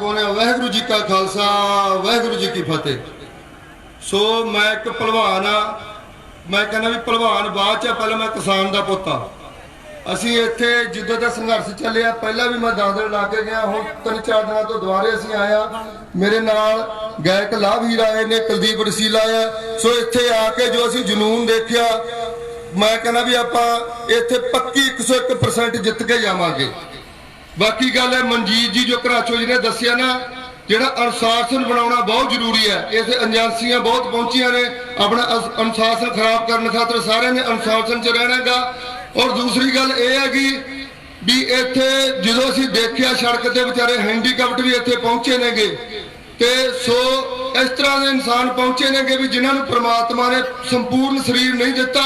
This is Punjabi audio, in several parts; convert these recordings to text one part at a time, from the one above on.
ਪਾਉਂਦੇ ਵਾਹਿਗੁਰੂ ਜੀ ਕਾ ਖਾਲਸਾ, ਵਾਹਿਗੁਰੂ ਜੀ ਕੀ ਫਤਿਹ। ਸੋ ਮੈਂ ਇੱਕ ਪਹਿਲਵਾਨ ਆ। ਮੈਂ ਕਹਿੰਦਾ ਵੀ ਪਹਿਲਵਾਨ, ਬਾਅਦ ਚ ਪਹਿਲਾਂ ਮੈਂ ਕਿਸਾਨ ਦਾ ਪੁੱਤ ਆ। ਅਸੀਂ ਇੱਥੇ ਜਿੱਦੋਂ ਦਾ ਸੰਘਰਸ਼ ਚੱਲਿਆ, ਪਹਿਲਾਂ ਵੀ ਮੈਂ ਦਸ ਦਿਨ ਲਾ ਕੇ ਗਿਆ, ਹੁਣ ਤਿੰਨ ਚਾਰ ਦਿਨਾਂ ਤੋਂ ਦੁਬਾਰੇ ਅਸੀਂ ਆਇਆ ਮੇਰੇ ਨਾਲ ਗਾਇਕ ਲਾਭੀਰ ਆਏ ਨੇ, ਕੁਲਦੀਪ ਰਸੀਲਾ ਆਇਆ ਸੋ ਇੱਥੇ ਆ ਕੇ ਜੋ ਅਸੀਂ ਜਨੂਨ ਦੇਖਿਆ, ਮੈਂ ਕਹਿੰਦਾ ਵੀ ਆਪਾਂ ਇੱਥੇ ਪੱਕੀ 101% ਜਿੱਤ ਕੇ ਜਾਵਾਂਗੇ। ਬਾਕੀ ਗੱਲ ਹੈ ਮਨਜੀਤ ਜੀ ਜੋ ਘਰਾਚੋ ਜੀ ਨੇ ਦੱਸਿਆ ਨਾ, ਜਿਹੜਾ ਅਨੁਸ਼ਾਸਨ ਬਣਾਉਣਾ ਬਹੁਤ ਜ਼ਰੂਰੀ ਹੈ। ਇਥੇ ਏਜੰਸੀਆਂ ਬਹੁਤ ਪਹੁੰਚੀਆਂ ਨੇ। ਆਪਣਾ ਅਨੁਸ਼ਾਸਨ ਖਰਾਬ ਕਰਨ ਖਾਤਰ ਸਾਰਿਆਂ ਨੇ ਅਨੁਸ਼ਾਸਨ 'ਚ ਰਹਿਣਾਗਾ ਔਰ ਦੂਸਰੀ ਗੱਲ ਇਹ ਹੈਗੀ ਵੀ ਇੱਥੇ ਜਦੋਂ ਅਸੀਂ ਦੇਖਿਆ ਸੜਕ ਤੇ ਵਿਚਾਰੇ ਹੈਂਡੀਕੈਪਟ ਵੀ ਇੱਥੇ ਪਹੁੰਚੇ ਨੇਗੇ, ਤੇ ਸੋ ਇਸ ਤਰ੍ਹਾਂ ਦੇ ਇਨਸਾਨ ਪਹੁੰਚੇ ਨੇਗੇ ਵੀ ਜਿਨ੍ਹਾਂ ਨੂੰ ਪ੍ਰਮਾਤਮਾ ਨੇ ਸੰਪੂਰਨ ਸਰੀਰ ਨਹੀਂ ਦਿੱਤਾ।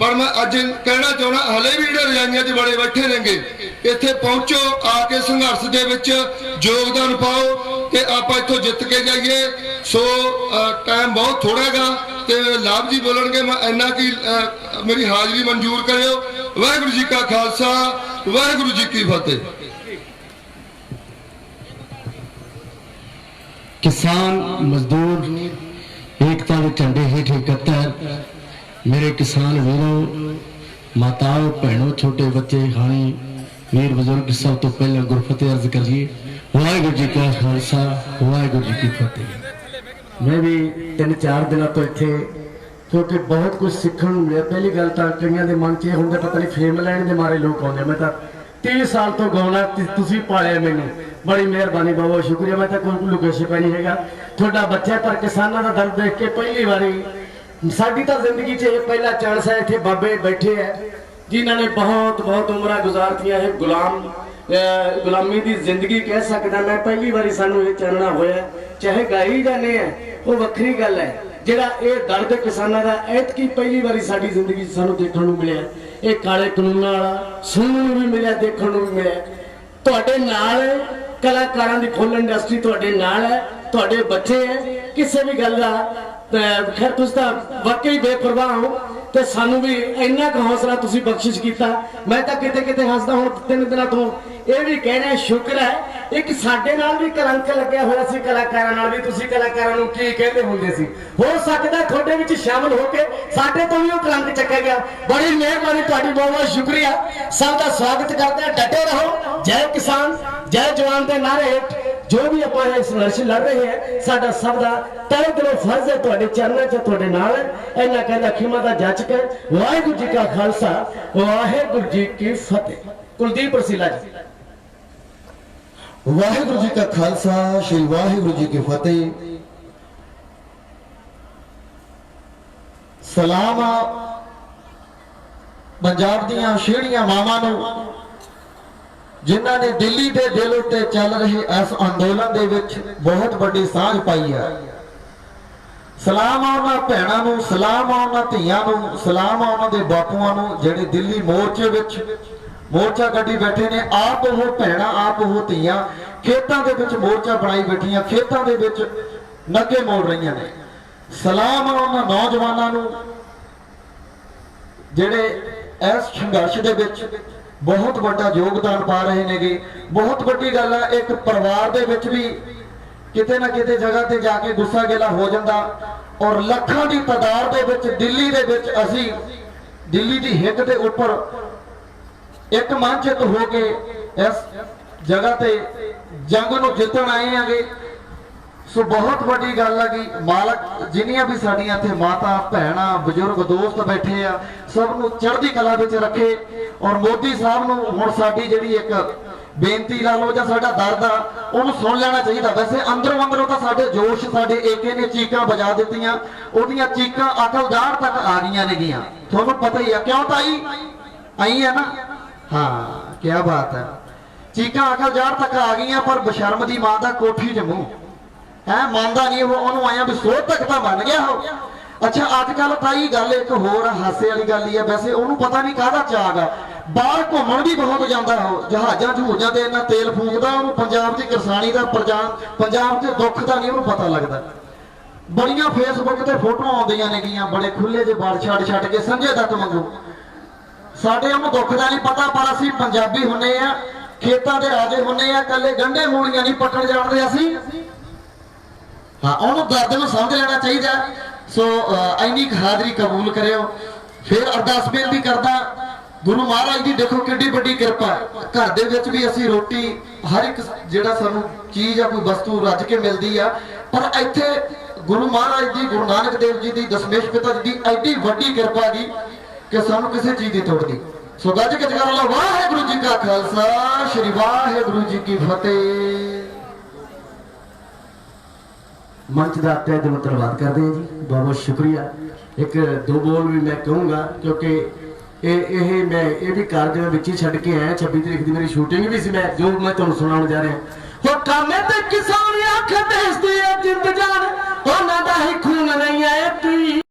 ਪਰ ਮੈਂ ਅੱਜ ਕਹਿਣਾ ਚਾਹੁੰਦਾ, ਹਲੇ ਵੀ ਜਿਹੜੇ ਰਜਾਈਆਂ 'ਚ ਬੜੇ ਬੈਠੇ ਨੇਗੇ ਇੱਥੇ ਪਹੁੰਚੋ, ਆ ਕੇ ਸੰਘਰਸ਼ ਦੇ ਵਿੱਚ ਯੋਗਦਾਨ ਪਾਓ ਤੇ ਆਪਾਂ ਇੱਥੋਂ ਜਿੱਤ ਕੇ ਜਾਈਏ। ਸੋ ਟਾਈਮ ਬਹੁਤ ਥੋੜਾ ਹੈਗਾ ਤੇ ਲਾਭ ਜੀ ਬੋਲਣਗੇ, ਮੈਂ ਇੰਨਾ ਕੀ ਮੇਰੀ ਹਾਜ਼ਰੀ ਮਨਜ਼ੂਰ ਕਰਿਓ। ਵਾਹਿਗੁਰੂ ਜੀ ਕਾ ਖਾਲਸਾ, ਵਾਹਿਗੁਰੂ ਜੀ ਕੀ ਫਤਿਹ। ਕਿਸਾਨ, ਮਜ਼ਦੂਰ, ਏਕਤਾ ਦੇ ਝੰਡੇ ਹੇਠ ਇਕੱਤਰ। ਮੇਰੇ ਕਿਸਾਨ ਵੀਰੋ, ਮਾਤਾਓ, ਭੈਣੋ, ਛੋਟੇ ਬੱਚੇ, ਹਾਣੀ ਵੀਰ ਬਜ਼ੁਰਗ ਸਭ ਤੋਂ ਪਹਿਲਾਂ ਗੁਰਫਤਿਹ ਅਰਜ਼ ਕਰੀਏ ਵਾਹਿਗੁਰੂ ਜੀ ਕਾ ਖਾਲਸਾ ਵਾਹਿਗੁਰੂ ਜੀ ਕੀ ਫਤਿਹ ਮੈਂ ਵੀ ਤਿੰਨ ਚਾਰ ਦਿਨਾਂ ਤੋਂ ਇੱਥੇ ਕਿਉਂਕਿ ਬਹੁਤ ਕੁਝ ਸਿੱਖਣ ਨੂੰ ਮਿਲਿਆ ਪਹਿਲੀ ਗੱਲ ਤਾਂ ਕਈਆਂ ਦੇ ਮਨ 'ਚ ਇਹ ਹੁੰਦਾ ਪਤਾ ਨਹੀਂ ਫੇਮ ਲੈਣ ਦੇ ਮਾਰੇ ਲੋਕ ਆਉਂਦੇ ਮੈਂ ਤਾਂ 30 ਸਾਲ ਤੋਂ ਗਾਉਣਾ ਤੁਸੀਂ ਪਾਲਿਆ ਮੈਨੂੰ ਬੜੀ ਮਿਹਰਬਾਨੀ ਬਾਬਾ ਸ਼ੁਕਰੀਆ ਮੈਂ ਤਾਂ ਕੋਈ ਲੁਕੇ ਛਿਪਾ ਨਹੀਂ ਹੈਗਾ ਤੁਹਾਡਾ ਬੱਚਾ ਪਰ ਕਿਸਾਨਾਂ ਦਾ ਦਰਦ ਦੇਖ ਕੇ ਪਹਿਲੀ ਵਾਰੀ ਸਾਡੀ ਤਾਂ ਜ਼ਿੰਦਗੀ 'ਚ ਇਹ ਪਹਿਲਾ ਚਾਂਸ ਹੈ ਇੱਥੇ ਬਾਬੇ ਬੈਠੇ ਹੈ ਜਿਨ੍ਹਾਂ ਨੇ ਬਹੁਤ ਬਹੁਤ ਉਮਰਾਂ ਗੁਜ਼ਾਰਤੀਆਂ ਹੈ, ਗੁਲਾਮ ਗੁਲਾਮੀ ਦੀ ਜ਼ਿੰਦਗੀ ਕਹਿ ਸਕਦਾ ਮੈਂ, ਪਹਿਲੀ ਵਾਰੀ ਸਾਨੂੰ ਇਹ ਚਾਨਣਾ ਹੋਇਆ ਚਾਹੇ ਗਾਈ ਜਾਂਦੇ ਆ, ਉਹ ਵੱਖਰੀ ਗੱਲ ਹੈ। ਜਿਹੜਾ ਇਹ ਦਰਦ ਕਿਸਾਨਾਂ ਦਾ, ਐਤਕੀ ਪਹਿਲੀ ਵਾਰੀ ਸਾਡੀ ਜ਼ਿੰਦਗੀ 'ਚ ਸਾਨੂੰ ਦੇਖਣ ਨੂੰ ਮਿਲਿਆ ਇਹ ਕਾਲੇ ਕਾਨੂੰਨਾਂ ਵਾਲਾ ਸੁਣਨ ਨੂੰ ਵੀ ਮਿਲਿਆ, ਦੇਖਣ ਨੂੰ ਵੀ ਮਿਲਿਆ ਤੁਹਾਡੇ ਨਾਲ ਕਲਾਕਾਰਾਂ ਦੀ ਫੁੱਲ ਇੰਡਸਟਰੀ ਤੁਹਾਡੇ ਨਾਲ ਹੈ, ਤੁਹਾਡੇ ਬੱਚੇ ਹੈ। ਕਿਸੇ ਵੀ ਗੱਲ ਦਾ ਖੈਰ, ਤੁਸੀਂ ਤਾਂ ਵਾਕਈ ਬੇਪਰਵਾਹ ਹੋ। ਤੇ ਸਾਨੂੰ ਵੀ ਇੰਨਾ ਕੁ ਹੌਸਲਾ ਤੁਸੀਂ ਬਖਸ਼ਿਸ਼ ਕੀਤਾ। ਮੈਂ ਤਾਂ ਕਿਤੇ ਕਿਤੇ ਹੱਸਦਾ ਹੁਣ ਤਿੰਨ ਦਿਨਾਂ ਤੋਂ। ਇਹ ਵੀ ਕਹਿ ਰਿਹਾ, ਸ਼ੁਕਰ ਹੈ। ਇੱਕ ਸਾਡੇ ਨਾਲ ਵੀ ਕਲੰਕ ਲੱਗਿਆ ਹੋਇਆ ਸੀ ਕਲਾਕਾਰਾਂ ਨਾਲ ਵੀ। ਤੁਸੀਂ ਕਲਾਕਾਰਾਂ ਨੂੰ ਕੀ ਕਹਿੰਦੇ ਹੁੰਦੇ ਸੀ? ਹੋ ਸਕਦਾ ਤੁਹਾਡੇ ਵਿੱਚ ਸ਼ਾਮਲ ਹੋ ਕੇ ਸਾਡੇ ਤੋਂ ਵੀ ਉਹ ਕਲੰਕ ਚੱਕਿਆ ਗਿਆ। ਬੜੀ ਮਿਹਰਬਾਨੀ ਤੁਹਾਡੀ, ਬਹੁਤ ਬਹੁਤ ਸ਼ੁਕਰੀਆ। ਸਭ ਦਾ ਸਵਾਗਤ ਕਰਦੇ ਹਾਂ। ਡਟੇ ਰਹੋ। ਜੈ ਕਿਸਾਨ, ਜੈ ਜਵਾਨ ਦੇ ਨਾਰੇ ਹੇਠ। ਜੋ ਵੀ ਆਪਾਂ ਇਹ ਸੰਘਰਸ਼ ਲੜ ਰਹੇ ਹਾਂ, ਸਾਡਾ ਸਭ ਦਾ ਤਹਿ ਦਿਲੋਂ ਫਰਜ਼ ਹੈ, ਤੁਹਾਡੇ ਚਰਨਾਂ 'ਚ, ਤੁਹਾਡੇ ਨਾਲ ਇਹਨਾਂ ਕਹਿੰਦਾ ਖਿਮਾ ਦਾ ਜਾਚਕ ਹੈ। ਵਾਹਿਗੁਰੂ ਜੀ ਕਾ ਖਾਲਸਾ, ਵਾਹਿਗੁਰੂ ਜੀ ਕੀ ਫਤਿਹ। ਕੁਲਦੀਪ ਰਸੀਲਾ ਜੀ। ਵਾਹਿਗੁਰੂ ਜੀ ਕਾ ਖਾਲਸਾ, ਸ੍ਰੀ ਵਾਹਿਗੁਰੂ ਜੀ ਕੀ ਫਤਿਹ। ਸਲਾਮ ਪੰਜਾਬ ਦੀਆਂ ਸ਼ੇੜੀਆਂ ਮਾਵਾਂ ਨੂੰ। ਜਿਨ੍ਹਾਂ ਨੇ ਦਿੱਲੀ ਦੇ ਦਿਲ ਉੱਤੇ ਚੱਲ ਰਹੇ ਇਸ ਅੰਦੋਲਨ ਦੇ ਵਿੱਚ ਬਹੁਤ ਵੱਡੀ ਸਾਂਝ ਪਾਈ ਹੈ। ਸਲਾਮ ਆ ਉਹਨਾਂ ਭੈਣਾਂ ਨੂੰ, ਸਲਾਮ ਆ ਉਹਨਾਂ ਧੀਆਂ ਨੂੰ, ਸਲਾਮ ਆ ਉਹਨਾਂ ਦੇ ਬਾਪੂਆਂ ਨੂੰ ਜਿਹੜੇ ਦਿੱਲੀ ਮੋਰਚੇ ਵਿੱਚ ਮੋਰਚਾ ਗੱਡੀ ਬੈਠੇ ਨੇ, ਆਪ ਉਹ ਭੈਣਾਂ, ਆਪ ਉਹ ਧੀਆਂ ਖੇਤਾਂ ਦੇ ਵਿੱਚ ਮੋਰਚਾ ਬਣਾਈ ਬੈਠੀਆਂ, ਖੇਤਾਂ ਦੇ ਵਿੱਚ ਨੱਕੇ ਮੋੜ ਰਹੀਆਂ ਨੇ। ਸਲਾਮ ਆ ਉਹਨਾਂ ਨੌਜਵਾਨਾਂ ਨੂੰ ਜਿਹੜੇ ਇਸ ਸੰਘਰਸ਼ ਦੇ ਵਿੱਚ ਬਹੁਤ ਵੱਡਾ ਯੋਗਦਾਨ ਪਾ ਰਹੇ ਨੇਗੇ। ਬਹੁਤ ਵੱਡੀ ਗੱਲ ਹੈ ਇੱਕ ਪਰਿਵਾਰ ਦੇ ਵਿੱਚ ਵੀ ਕਿਤੇ ਨਾ ਕਿਤੇ ਜਗ੍ਹਾ ਤੇ ਜਾ ਕੇ ਗੁੱਸਾ ਗਿਲਾ ਹੋ ਜਾਂਦਾ ਔਰ ਲੱਖਾਂ ਦੀ ਤਾਦਾਦ ਦੇ ਵਿੱਚ, ਦਿੱਲੀ ਦੇ ਵਿੱਚ ਅਸੀਂ ਦਿੱਲੀ ਦੀ ਹਿੱਕ ਦੇ ਉੱਪਰ ਇੱਕ ਮੰਚਿਤ ਹੋ ਕੇ ਇਸ ਜਗ੍ਹਾ ਤੇ ਜੰਗ ਨੂੰ ਜਿੱਤਣ ਆਏ ਆਂਗੇ ਸੋ ਬਹੁਤ ਵੱਡੀ ਗੱਲ ਹੈ ਕਿ ਮਾਲਕ ਜਿੰਨੀਆਂ ਵੀ ਸਾਡੀਆਂ ਇੱਥੇ ਮਾਤਾ, ਭੈਣਾਂ, ਬਜ਼ੁਰਗ, ਦੋਸਤ ਬੈਠੇ ਆ, ਸਭ ਨੂੰ ਚੜ੍ਹਦੀ ਕਲਾ ਵਿੱਚ ਰੱਖੇ ਔਰ ਮੋਦੀ ਸਾਹਿਬ ਨੂੰ ਹੁਣ ਸਾਡੀ ਜਿਹੜੀ ਇੱਕ ਬੇਨਤੀ ਲਾ ਲਓ ਜਾਂ ਸਾਡਾ ਦਰਦ ਆ, ਉਹਨੂੰ ਸੁਣ ਲੈਣਾ ਚਾਹੀਦਾ। ਵੈਸੇ ਅੰਦਰੋਂ ਅੰਦਰੋਂ ਤਾਂ ਸਾਡੇ ਜੋਸ਼, ਸਾਡੇ ਏਕੇ ਨੇ ਚੀਕਾਂ ਵਜਾ ਦਿੱਤੀਆਂ, ਉਹਦੀਆਂ ਚੀਕਾਂ ਅਕਲ ਜਾੜ ਤੱਕ ਆ ਗਈਆਂ ਨੇਗੀਆਂ। ਤੁਹਾਨੂੰ ਪਤਾ ਹੀ ਆ, ਕਿਉਂ ਤਾਈ? ਆਈ ਹੈ ਨਾ? ਹਾਂ ਕੀ ਬਾਤ ਹੈ ਚੀਕਾਂ ਅਕਲ ਜਾੜ ਤੱਕ ਆ ਗਈਆਂ, ਪਰ ਬਸ਼ਰਮ ਦੀ ਮਾਂ ਦਾ ਕੋਠੀ ਚ ਹੈ, ਮੰਨਦਾ ਨਹੀਂ ਉਹ, ਉਹਨੂੰ ਆਇਆ ਵੀ ਸੋਧ ਤੱਕ ਤਾਂ ਮੰਨ ਗਿਆ ਉਹ। ਅੱਛਾ, ਅੱਜ ਕੱਲ ਤਾਈ ਗੱਲ ਇੱਕ ਹੋਰ ਹਾਸੇ ਵਾਲੀ ਗੱਲ ਹੀ ਆ ਵੈਸੇ ਉਹਨੂੰ ਪਤਾ ਨਹੀਂ ਕਾਹਦਾ ਚਾਗ ਆ ਬਾਹਰ ਘੁੰਮਣ ਵੀ ਬਹੁਤ ਜਾਂਦਾ ਉਹ, ਜਹਾਜ਼ਾਂ ਜਹੂਜਾਂ ਤੇ ਇੰਨਾ ਤੇਲ ਫੂਕਦਾ, ਉਹਨੂੰ ਪੰਜਾਬ ਦੀ ਕਿਸਾਨੀ ਦਾ ਪੰਜਾਬ ਪੰਜਾਬ ਦੇ ਦੁੱਖ ਦਾ ਨਹੀਂ ਉਹਨੂੰ ਪਤਾ ਲੱਗਦਾ। ਬੜੀਆਂ ਫੇਸਬੁੱਕ ਤੇ ਫੋਟੋਆਂ ਆਉਂਦੀਆਂ ਨੇ ਨੇਗੀਆਂ ਬੜੇ ਖੁੱਲੇ ਜਿਹੇ ਬਾਲ ਛੱਡ ਛੱਡ ਕੇ ਸੰਜੇ ਦੱਤ ਵਾਂਗੂ। ਸਾਡੇ ਉਹਨੂੰ ਦੁੱਖ ਦਾ ਨਹੀਂ ਪਤਾ, ਪਰ ਅਸੀਂ ਪੰਜਾਬੀ ਹੁੰਨੇ ਆ, ਖੇਤਾਂ ਦੇ ਰਾਜੇ ਹੁੰਨੇ ਆ ਕੱਲੇ ਗੰਢੇ ਹੋਣੀਆਂ ਨਹੀਂ ਪੱਟਣ ਜਾਣਦੇ ਅਸੀਂ। ਹਾਂ ਉਹਨੂੰ ਦਰਦ ਨੂੰ ਸਮਝ ਲੈਣਾ ਚਾਹੀਦਾ। ਸੋ ਅਹ, ਇੰਨੀ ਹਾਜ਼ਰੀ ਕਬੂਲ ਕਰਿਓ। ਫਿਰ ਅਰਦਾਸ ਬੇਨਤੀ ਕਰਦਾ ਗੁਰੂ ਮਹਾਰਾਜ ਦੀ ਦੇਖੋ ਕਿੱਡੀ ਵੱਡੀ ਕਿਰਪਾ ਘਰ ਦੇ ਵਿੱਚ ਵੀ ਅਸੀਂ ਰੋਟੀ ਹਰ ਇੱਕ ਜਿਹੜਾ ਸਾਨੂੰ ਚੀਜ਼ ਆ ਕੋਈ ਵਸਤੂ ਰੱਜ ਕੇ ਮਿਲਦੀ ਆ। ਪਰ ਇੱਥੇ ਗੁਰੂ ਮਹਾਰਾਜ ਦੀ ਗੁਰੂ ਨਾਨਕ ਦੇਵ ਜੀ ਦੀ ਦਸ਼ਮੇਸ਼ ਪਿਤਾ ਜੀ ਦੀ ਐਡੀ ਵੱਡੀ ਕਿਰਪਾ ਦੀ ਕਿ ਸਾਨੂੰ ਕਿਸੇ ਚੀਜ਼ ਦੀ ਤੋੜ ਨਹੀਂ। ਸੋ ਗੱਜ ਕੇ ਜਗਾਰ ਵਾਹਿਗੁਰੂ ਜੀ ਕਾ ਖਾਲਸਾ ਸ੍ਰੀ ਵਾਹਿਗੁਰੂ ਜੀ ਕੀ ਫਤਿਹ। ਮੰਚ ਦਾ ਤਹਿ ਦਿਲੋਂ ਧੰਨਵਾਦ ਕਰਦੇ ਹਾਂ ਜੀ, ਬਹੁਤ ਬਹੁਤ ਸ਼ੁਕਰੀਆ। ਇੱਕ ਦੋ ਬੋਲ ਵੀ ਮੈਂ ਕਹੂੰਗਾ, ਕਿਉਂਕਿ ਇਹ ਇਹ ਮੈਂ ਇਹ ਵੀ ਕਾਰਜ ਮੈਂ ਵਿੱਚ ਹੀ ਛੱਡ ਕੇ ਆਇਆ 26 ਤਰੀਕ ਦੀ ਮੇਰੀ ਸ਼ੂਟਿੰਗ ਵੀ ਸੀ ਮੈਂ, ਜੋ ਮੈਂ ਤੁਹਾਨੂੰ ਸੁਣਾਉਣ ਜਾ ਰਿਹਾ। ਹੋ ਕਾਮੇ ਤੇ ਕਿਸਾਨ ਅੱਖ ਦੇਸਦੇ ਆ ਜਿੰਦ ਜਾਨ ਉਹਨਾਂ ਦਾ ਹੀ ਖੂਨ ਨਹੀਂ ਆਏ ਪੀ